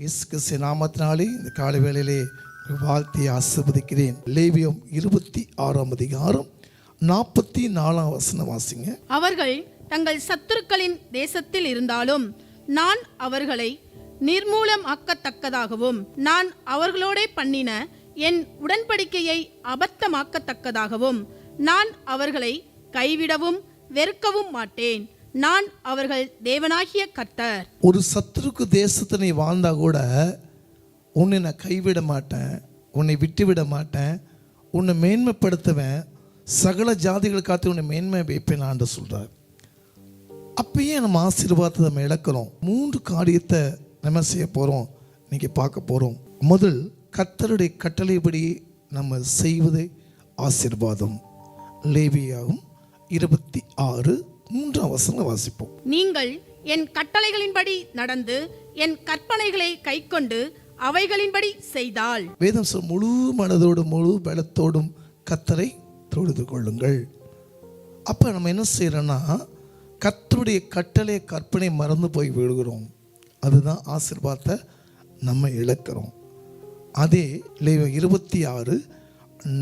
இயேசு கிறிஸ்து நாமத்தினாலே இந்த காலை வேளையிலே வாழ்த்தி ஆசிர்வதிக்கிறேன். லேவியம் இருபத்தி ஆறாம் அதிகாரம் நாற்பத்தி நாலாம் வசனம் வாசிங்க. அவர்கள் தங்கள் சத்துருக்களின் தேசத்தில் இருந்தாலும் நான் அவர்களை நிர்மூலம் ஆக்கத்தக்கதாகவும் நான் அவர்களோடே பண்ணின என் உடன்படிக்கையை அபத்தமாக்கத்தக்கதாகவும் நான் அவர்களை கைவிடவும் வெறுக்கவும் மாட்டேன். நான் அவர்கள் தேவனாகிய கர்த்தர். ஒரு சத்துருக்கு தேசத்தை நீ வாழ்ந்தா கூட உன்னை நான் கைவிட மாட்டேன் உன்னை விட்டு விட மாட்டேன் உன்னை மேன்மைப்படுத்துவேன் சகல ஜாதிகள் காத்து உன்னை மேன்மை வைப்பேன் ஆண்டு சொல்கிறார் அப்பயே நம்ம ஆசீர்வாதத்தை நம்ம இழக்கிறோம். மூன்று காரியத்தை நம்ம செய்ய போகிறோம் இன்றைக்கி பார்க்க போகிறோம் முதல் கத்தருடைய கட்டளைப்படி நம்ம செய்வதே ஆசீர்வாதம். லேவியாகும் இருபத்தி ஆறு மூன்றாம் வசனம் வாசிப்போம். நீங்கள் என் கட்டளைகளின்படி நடந்து என் கற்பனைகளை கைக்கொண்டு அவைகளின்படி செய்தால். வேதம் சொல் முழு மனதோடும் முழு பலத்தோடும் கத்தரை தொழுது கொள்ளுங்கள். அப்போ நம்ம என்ன செய்கிறோன்னா கத்தருடைய கட்டளை கற்பனை மறந்து போய் விழுகிறோம் அதுதான் ஆசீர்வாதத்தை நம்ம இழக்கிறோம். அதே லேவ இருபத்தி ஆறு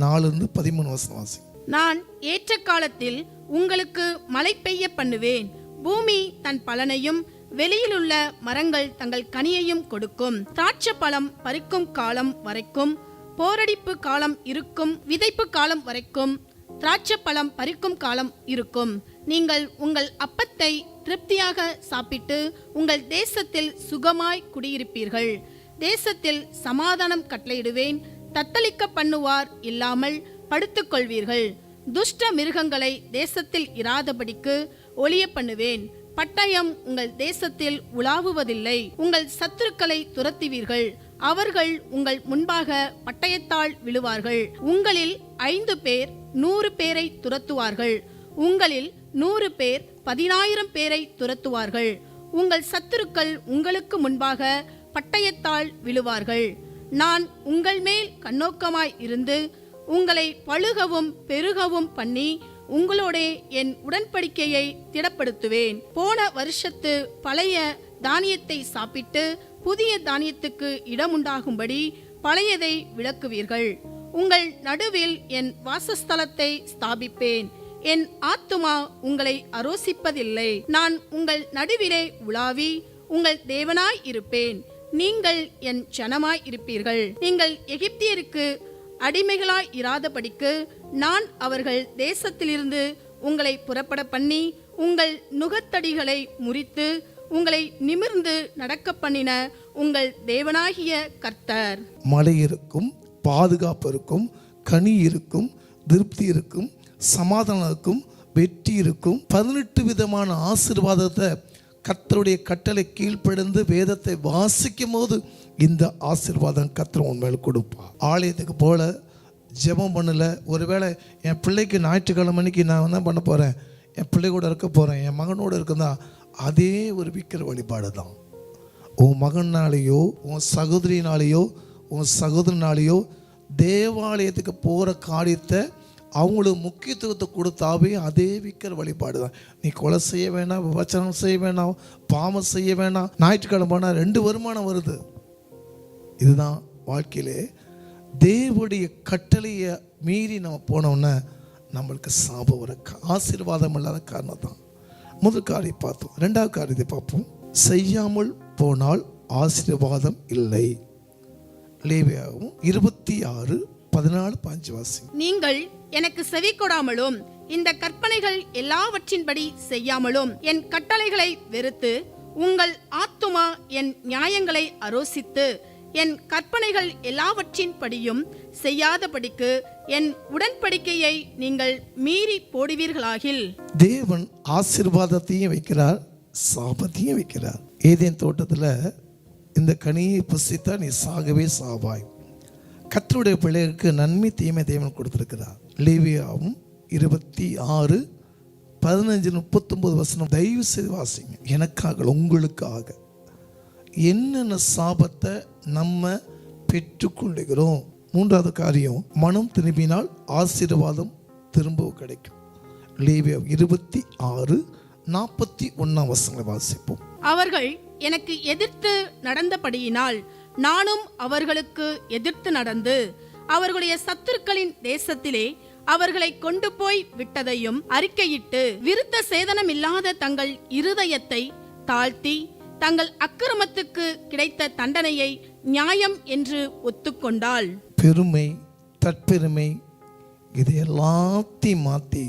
நாலுலேருந்து பதிமூணு வருஷம் வாசி நான் ஏற்ற காலத்தில் உங்களுக்கு மழை பெய்ய பண்ணுவேன். பூமி தன் பலனையும் வெளியிலுள்ள மரங்கள் தங்கள் கனியையும் கொடுக்கும். திராட்சை பழம் பறிக்கும் காலம் வரைக்கும் போரடிப்பு காலம் இருக்கும் விதைப்பு காலம் வரைக்கும் திராட்சை பழம் பறிக்கும் காலம் இருக்கும். நீங்கள் உங்கள் அப்பத்தை திருப்தியாக சாப்பிட்டு உங்கள் தேசத்தில் சுகமாய் குடியிருப்பீர்கள். தேசத்தில் சமாதானம் கட்டளையிடுவேன். தத்தளிக்க பண்ணுவார் இல்லாமல் படுத்துக்கொள்வீர்கள். துஷ்ட மிருகங்களை தேசத்தில் இராதபடிக்கு ஒளிய பண்ணுவேன். பட்டயம் உங்கள் தேசத்தில் உலாவுவதில்லை. உங்கள் சத்துருக்களை துரத்துவீர்கள். அவர்கள் உங்கள் முன்பாக பட்டயத்தால் விழுவார்கள். உங்களில் ஐந்து பேர் நூறு பேரை துரத்துவார்கள். உங்களில் நூறு பேர் பதினாயிரம் பேரை துரத்துவார்கள். உங்கள் சத்துருக்கள் உங்களுக்கு முன்பாக பட்டயத்தால் விழுவார்கள். நான் உங்கள் மேல் கண்ணோக்கமாய் இருந்து உங்களை பழுகவும் பெருகவும் பண்ணி உங்களோடே என் உடன்படிக்கையை திடப்படுத்துவேன். போன வருஷத்து பழைய தானியத்தை சாப்பிட்டு புதிய தானியத்துக்கு இடமுண்டாகும்படி பழையதை விளக்குவீர்கள். உங்கள் நடுவில் என் வாசஸ்தலத்தை ஸ்தாபிப்பேன். என் ஆத்துமா உங்களை அரோசிப்பதில்லை. நான் உங்கள் நடுவிலே உலாவி உங்கள் தேவனாய் இருப்பேன். நீங்கள் என் ஜனமாய் இருப்பீர்கள். நீங்கள் எகிப்தியருக்கு அடிமைகளாய் இராதபடிக்கு நான் அவர்கள் தேசத்திலிருந்து உங்களை புறப்பட பண்ணி உங்கள் நுகத்தடிகளை முறித்து உங்களை நிமிர்ந்து நடக்க பண்ணின உங்கள் தேவனாகிய கர்த்தர். மழை இருக்கும் பாதுகாப்பு இருக்கும் கனி இருக்கும் திருப்தி இருக்கும் சமாதானம் இருக்கும் வெற்றி இருக்கும். பதினெட்டு விதமான ஆசீர்வாதத்தை கர்த்தருடைய கட்டளை கீழ்ப்படிந்து வேதத்தை வாசிக்கும் போது இந்த ஆசீர்வாதம் கத்திர உன் மேலே கொடுப்பா. ஆலயத்துக்கு போல ஜெபம் பண்ணல. ஒருவேளை என் பிள்ளைக்கு ஞாயிற்றுக்கிழமை அன்னைக்கு நான் என்ன பண்ண போகிறேன் என் பிள்ளை கூட இருக்க போகிறேன் என் மகனோட இருக்குதா? அதே ஒரு விக்கிர வழிபாடு தான். உன் மகனாலேயோ உன் சகோதரினாலேயோ உன் சகோதரனாலேயோ தேவாலயத்துக்கு போகிற காரியத்தை அவங்களுக்கு முக்கியத்துவத்தை கொடுத்தாவே அதே விக்கிற வழிபாடு தான். நீ கொலை செய்ய வேணாம் விபச்சாரம் செய்ய வேணாம் பாவம் செய்ய வேணாம். ஞாயிற்றுக்கிழமை போனால் ரெண்டு வருமானம் வருது. இதுதான் வாழ்க்கையிலே தேவடைய கட்டளையை மீறி நம்ம போனோன்னே நம்மளுக்கு சாபம் வர கா- ஆசீர்வாதம் இல்லாத காரணம் தான். முதல் காரியம் பார்த்தோம். ரெண்டாவது காரியத்தை பார்ப்போம். செய்யாமல் போனால் ஆசீர்வாதம் இல்லை. லேவியாகவும் இருபத்தி ஆறு பதினாலு பாஞ்சு வாசி நீங்கள் எனக்கு செவி கொடாமலும் இந்த கற்பனைகள் எல்லாவற்றின்படி செய்யாமலும் என் கட்டளைகளை வெறுத்து உங்கள் ஆத்துமா என் நியாயங்களை அரோசித்து என் கற்பனைகள் எல்லாவற்றின்படியும் செய்யாதபடிக்கு என் உடன்படிக்கையை நீங்கள் மீறி போடுவீர்களாகில். தேவன் ஆசீர்வாதத்தையும் வைக்கிறார் சாபத்தையும் வைக்கிறார். ஏதேன் தோட்டத்தில் இந்த கனியை புசித்தால் நீ சாகவே சாவாய். கத்தருடைய பிள்ளைகளுக்கு நன்மை தீமை தேவன் கொடுத்துருக்கிறார். லேவியாவும் இருபத்தி ஆறு பதினஞ்சு முப்பத்தொம்பது வசனம் தயவு செய்து வாசிங்க எனக்காக உங்களுக்காக. என்னென்ன சாபத்தை நம்ம பெற்றுக்கொள்ளுகிறோம்? மூன்றாவது காரியம் மனம் திரும்பினால் ஆசீர்வாதம் திரும்ப கிடைக்கும். லேவியா இருபத்தி ஆறு நாற்பத்தி ஒன்றாம் வசங்களை வாசிப்போம். அவர்கள் எனக்கு எதிர்த்து நடந்தபடியினால் நானும் அவர்களுக்கு எதிர்த்து நடந்து அவர்களுடைய சத்துருக்களின் தேசத்திலே அவர்களை கொண்டு போய் விட்டதையும் அறிக்கையிட்டு விருத்த சேதனமில்லாத தங்கள் இருதயத்தை தாழ்த்தி தங்கள் அக்கிரமத்துக்கு கிடைத்த தண்டனையை நியாயம் என்று ஒத்துக்கொண்டாள். பெருமை தற்பெருமை இது எல்லாத்தையும் மாற்றி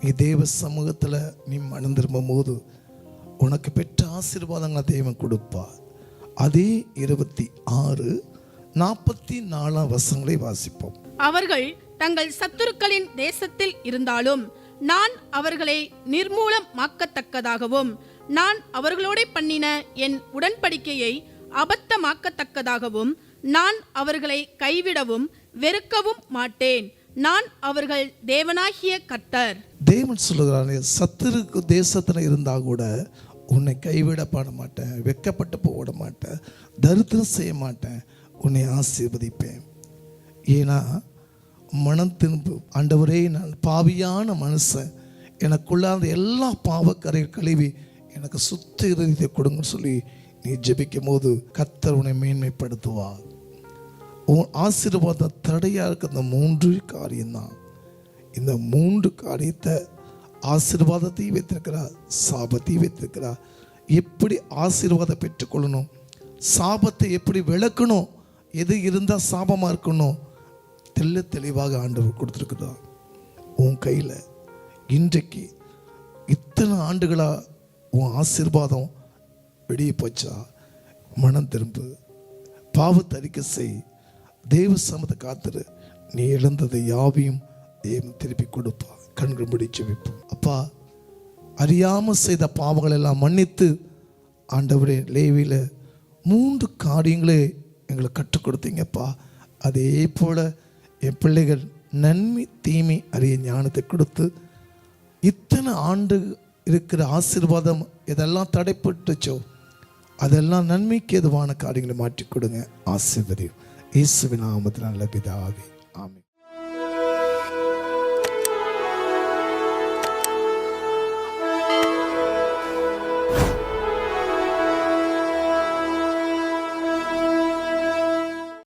நீ தேவ சமூகத்தில் நீ மனம் திரும்பும் போது உனக்கு பெற்ற ஆசீர்வாதங்களை தேவன் கொடுப்பார். அதே இருபத்தி ஆறு நாற்பத்தி நாலாம் வசங்களை வாசிப்போம். அவர்கள் தங்கள் சத்துருக்களின் தேசத்தில் இருந்தாலும் நான் அவர்களை நிர்மூலமாக்கத்தக்கதாகவும் நான் அவர்களோட பண்ணின என் உடன்படிக்கையை அபத்தமாக்கத்தக்கதாகவும் நான் அவர்களை கைவிடவும் வெறுக்கவும் மாட்டேன். நான் அவர்கள் தேவனாகிய கர்த்தர். தேவன் சொல்லுகிறானே சத்துருக்கு தேசத்தில் இருந்தால் கூட உன்னை கைவிட பாட மாட்டேன் வெக்கப்பட்டு போட மாட்டேன் தரித்திரம் செய்ய மாட்டேன் உன்னை ஆசீர்வதிப்பேன். ஏன்னா மனம் திரும்பு. ஆண்டவரே நான் பாவியான மனுஷன். எனக்குள்ளார்ந்த எல்லா பாவக்கரை கழுவி எனக்கு சுத்த இருதயத்தை கொடுங்கன்னு சொல்லி நீ ஜெபிக்கும் போது கத்தர் உன்னை மேன்மைப்படுத்துவார். உன் ஆசீர்வாதம் தடையாக இருக்க அந்த மூன்று காரியம்தான். இந்த மூன்று காரியத்தை ஆசீர்வாதத்தையும் வைத்திருக்கிறார் சாபத்தையும் வைத்திருக்கிறார். எப்படி ஆசீர்வாதம் பெற்றுக்கொள்ளணும்? சாபத்தை எப்படி விளக்கணும்? எது இருந்தால் சாபமாக இருக்கணும்? தெள்ள தெளிவாக ஆண்டவர் கொடுத்துருக்குதா உன் கையில் இன்றைக்கு இத்தனை ஆண்டுகளாக உன் ஆசீர்வாதம் வெளியே போச்சா? மனம் திரும்பு. பாவத்தை அறிக்கை செய். தேவ சமத்தை காத்துரு. நீ இழந்ததை யாவையும் தேவன் திருப்பி கொடுப்பா கண்கள் முடிச்சு வைப்போம் அப்பா அறியாமல் செய்த பாவங்கள் எல்லாம் மன்னித்து ஆண்டவரே லேவியில் மூன்று காரியங்களே எங்களுக்கு கற்றுக் கொடுத்தீங்கப்பா. அதே போல் என் பிள்ளைகள் நன்மை தீமை அறிய ஞானத்தை கொடுத்து இத்தனை ஆண்டு இருக்கிற ஆசீர்வாதம் இதெல்லாம் தடைப்பட்டுச்சோ அதெல்லாம் நன்மைக்கு எதுவான காரியங்களை மாற்றி கொடுங்க. ஆசீர்வதியும். இயேசுவின் நாமத்தில் நல்ல பிதாவே. ஆமை